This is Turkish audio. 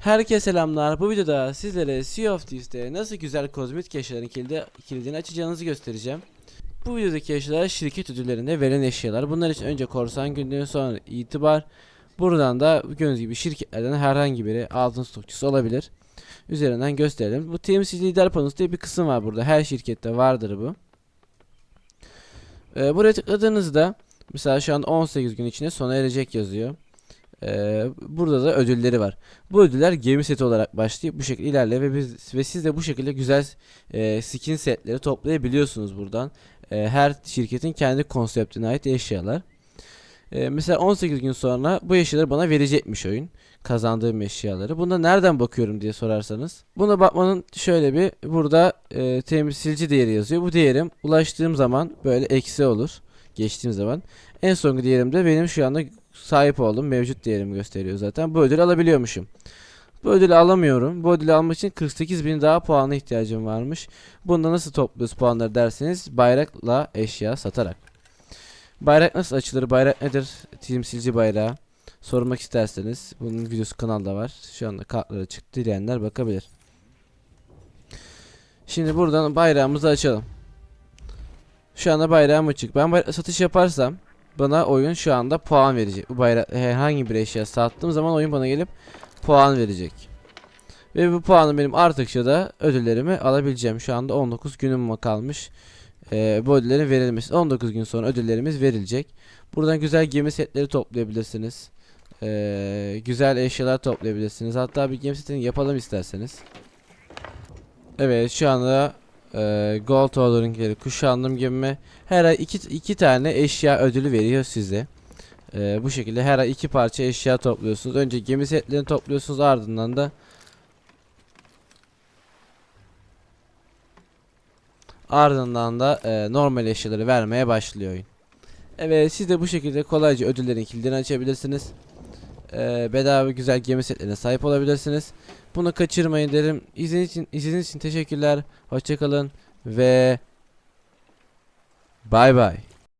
Herkese selamlar. Bu videoda sizlere Sea of Thieves'te nasıl güzel kozmetik eşyaların kilidi, kilidini açacağınızı göstereceğim. Bu videodaki eşyalar şirket ödüllerinde verilen eşyalar. Bunlar için önce korsan günlüğü sonra itibar. Buradan da gördüğünüz gibi şirketlerden herhangi biri altın stokçusu olabilir. Üzerinden gösterelim. Bu temsil lider panosu diye bir kısım var burada. Her şirkette vardır bu. Ee, buraya tıkladığınızda mesela şu an 18 gün içinde sona erecek yazıyor. Ee, burada da ödülleri var. Bu ödüller gemi seti olarak başlayıp bu şekilde ilerle ve biz ve siz de bu şekilde güzel e, skin setleri toplayabiliyorsunuz buradan. E, her şirketin kendi konseptine ait eşyalar. E, mesela 18 gün sonra bu eşyaları bana verecekmiş oyun. Kazandığım eşyaları. Bunda nereden bakıyorum diye sorarsanız. Buna bakmanın şöyle bir burada e, temsilci değeri yazıyor. Bu değerim ulaştığım zaman böyle eksi olur. Geçtiğim zaman. En son değerim de benim şu anda sahip olduğum mevcut değerimi gösteriyor zaten. Bu ödülü alabiliyormuşum. Bu ödülü alamıyorum. Bu ödülü almak için 48 bin daha puana ihtiyacım varmış. Bunda nasıl topluyoruz puanları derseniz bayrakla eşya satarak. Bayrak nasıl açılır? Bayrak nedir? Temsilci bayrağı. Sormak isterseniz bunun videosu kanalda var. Şu anda kartlara çıktı. Dileyenler bakabilir. Şimdi buradan bayrağımızı açalım. Şu anda bayrağım açık. Ben bayrak satış yaparsam bana oyun şu anda puan verecek. Bu bayrak herhangi bir eşya sattığım zaman oyun bana gelip puan verecek. Ve bu puanı benim arttıkça da ödüllerimi alabileceğim. Şu anda 19 günüm kalmış. Ee, bu ödüllerin verilmesi. 19 gün sonra ödüllerimiz verilecek. Buradan güzel gemi setleri toplayabilirsiniz. Ee, güzel eşyalar toplayabilirsiniz. Hatta bir gemi setini yapalım isterseniz. Evet şu anda e, Gold Order'ın kuşandım gemime her ay iki, iki tane eşya ödülü veriyor size. Ee, bu şekilde her ay iki parça eşya topluyorsunuz. Önce gemi setlerini topluyorsunuz ardından da ardından da e, normal eşyaları vermeye başlıyor oyun. Evet siz de bu şekilde kolayca ödüllerin kilidini açabilirsiniz. Ee, bedava güzel gemi setlerine sahip olabilirsiniz. Bunu kaçırmayın derim. İzlediğiniz için, izlediğiniz için teşekkürler. Hoşçakalın ve bay bay.